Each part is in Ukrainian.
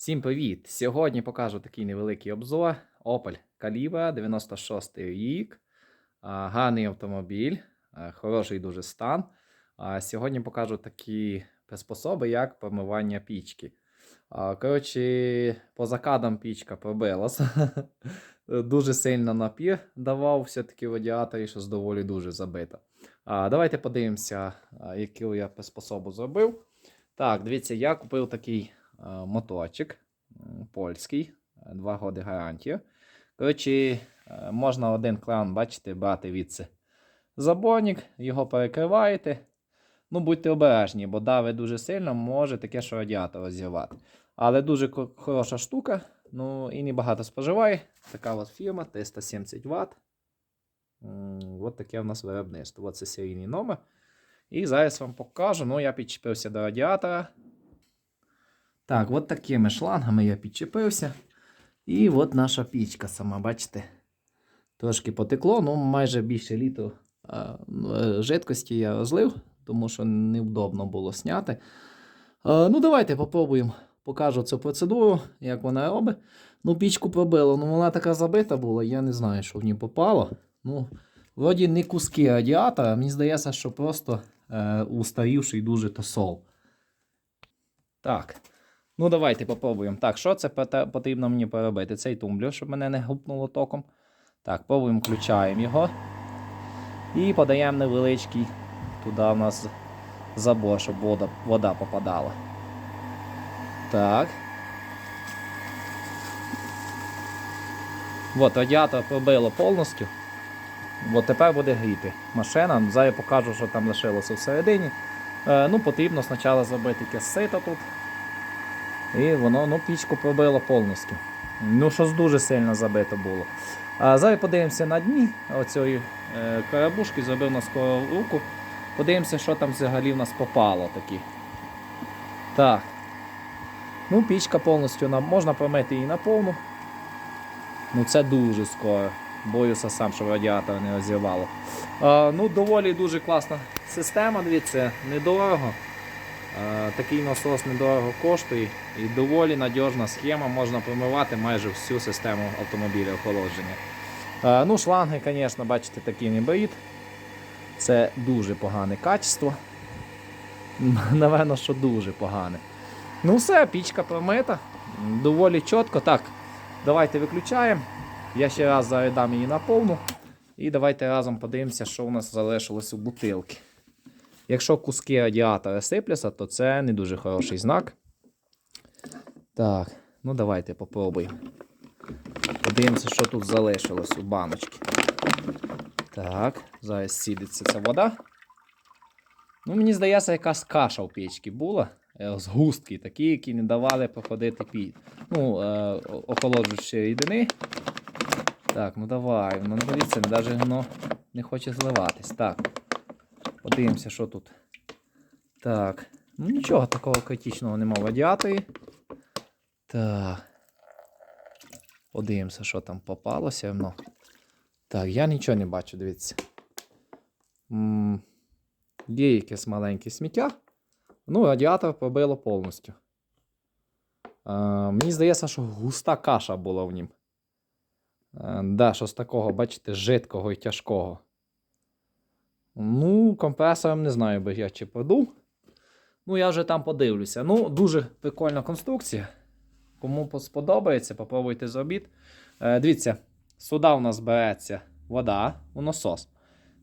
Всім привіт! Сьогодні покажу такий невеликий обзор. Opel Calibra 96 рік. Гарний автомобіль, хороший дуже стан. Сьогодні покажу такі приспособи, як промивання пічки. Коротше, по закадам пічка пробилась. Дуже сильно напір давав все-таки радіаторі, що доволі дуже забита. Давайте подивимося, яку я приспособу зробив. Так, дивіться, я купив такий е, моточок м, польський, 2 роки гарантія. Коротше, е, можна один кран, бачите, брати відси заборник, його перекриваєте. Ну, будьте обережні, бо давить дуже сильно, може таке, що радіатор розірвати. Але дуже хороша штука, ну і небагато споживає. Така от фірма 370 Вт. От таке в нас виробництво. От це серійний номер. І зараз вам покажу. Ну, я підчепився до радіатора. Так, от такими шлангами я підчепився. І от наша пічка сама, бачите? Трошки потекло, ну майже більше літру а, е, жидкості я розлив, тому що невдобно було зняти. А, ну, давайте попробуємо. Покажу цю процедуру, як вона робить. Ну, пічку пробило, ну вона така забита була, я не знаю, що в ній попало. Ну, вроді не куски радіатора, мені здається, що просто е, устарівший дуже тосол. Так. Ну, давайте попробуємо. Так, що це потрібно мені поробити? Цей тумблер, щоб мене не гупнуло током. Так, пробуємо, включаємо його. І подаємо невеличкий туди у нас забор, щоб вода, вода попадала. Так. От, радіатор пробило повністю. От тепер буде гріти машина. Зараз я покажу, що там лишилося всередині. Е, ну, потрібно спочатку зробити якесь сито тут. І воно ну, пічку пробило повністю. Ну, щось дуже сильно забито було. А зараз подивимося на дні оцієї е, карабушки, зробив на скору руку. Подивимося, що там взагалі в нас попало такі. Так. Ну, пічка повністю нам можна промити її на повну. Ну, це дуже скоро. Боюся сам, щоб радіатор не розірвало. А, ну, доволі дуже класна система, дивіться, недорого. А, такий насос недорого коштує і доволі надіжна схема, можна промивати майже всю систему автомобіля охолодження. Ну, шланги, звісно, бачите, такий не беріть. Це дуже погане качество. Напевно, що дуже погане. Ну, все, пічка промита. Доволі чітко. Так, давайте виключаємо. Я ще раз зарядам її на повну. І давайте разом подивимося, що у нас залишилось у бутилки. Якщо куски радіатора сипляться, то це не дуже хороший знак. Так, ну давайте попробуємо. Подивимося, що тут залишилось у баночці. Так, зараз сідеться ця вода. Ну, мені здається, якась каша в печці була. е, Згустки такі, які не давали проходити під. Ну, е, охолоджуючі рідини. Так, ну давай, ну дивіться, навіть воно не хоче зливатись. Так. Подивимося, що тут. Так. Ну нічого такого критичного нема в радіаторі. Так. Подивимося, що там попалося. Ну. Так, я нічого не бачу, дивіться. м Є якесь маленьке сміття. Ну, радіатор пробило повністю. А, мені здається, що густа каша була в нім. А, да, щось такого, бачите, жидкого і тяжкого. Ну, компресором не знаю, би я чи подув. Ну, я вже там подивлюся. Ну, дуже прикольна конструкція. Кому сподобається, попробуйте зробіть. Е, дивіться, сюди у нас береться вода у насос.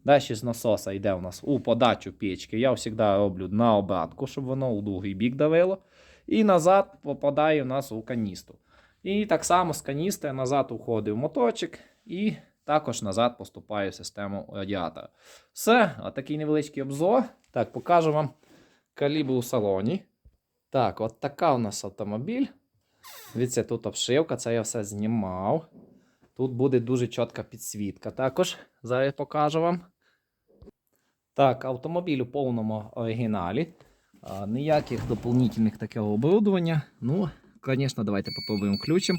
Далі з насоса йде у нас у подачу печки. Я завжди роблю на обратку, щоб воно у другий бік давило. І назад попадає у нас у каністру. І так само з каністри назад уходить в моточок і також назад поступає в систему радіатора. Все, отакий невеличкий обзор. Так, покажу вам калібр у салоні. Так, от така у нас автомобіль. Дивіться, тут обшивка, це я все знімав. Тут буде дуже чітка підсвітка. Також зараз покажу вам. Так, автомобіль у повному оригіналі. А, ніяких доповнительних такого оборудовання. Ну, звісно, давайте попробуємо ключем.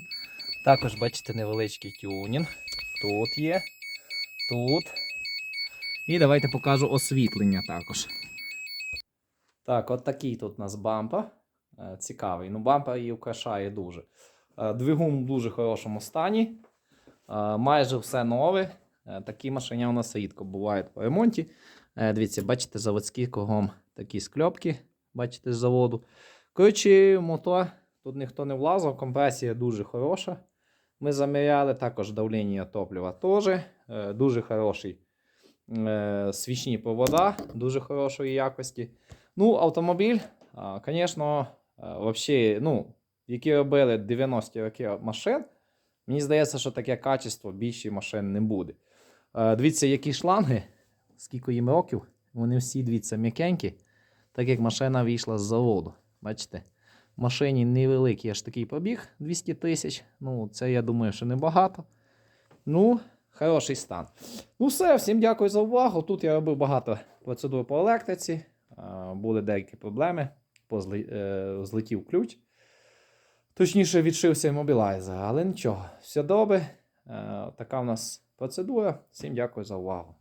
Також бачите невеличкий тюнінг. Тут є. Тут. І давайте покажу освітлення також. Так, от такий тут у нас бампер. е, цікавий. Ну, бампер її вкрашає дуже. Е, Двигун в дуже хорошому стані. Е, Майже все нове. Такі машині у нас рідко бувають по ремонті. Дивіться, бачите, заводський кругом такі скльопки. Бачите, з заводу. Коротше, мотор. Тут ніхто не влазив, компресія дуже хороша. Ми заміряли також давлення топлива теж. Е, Дуже хороший е, свічні провода, дуже хорошої якості. Ну, автомобіль, звісно, вообще, ну, які робили 90-ті роки машин, мені здається, що таке качество більше машин не буде. Е, Дивіться, які шланги, скільки їм років, вони всі, дивіться, м'якенькі, так як машина вийшла з заводу. Бачите? Машині невеликий аж такий пробіг 200 тисяч. Ну, це я думаю, що небагато. Ну, хороший стан. Ну, все, всім дякую за увагу. Тут я робив багато процедур по електриці. Були деякі проблеми. Е, Злетів ключ. Точніше, відшився мобілайзер, але нічого, все добре. Е, Така в нас процедура. Всім дякую за увагу.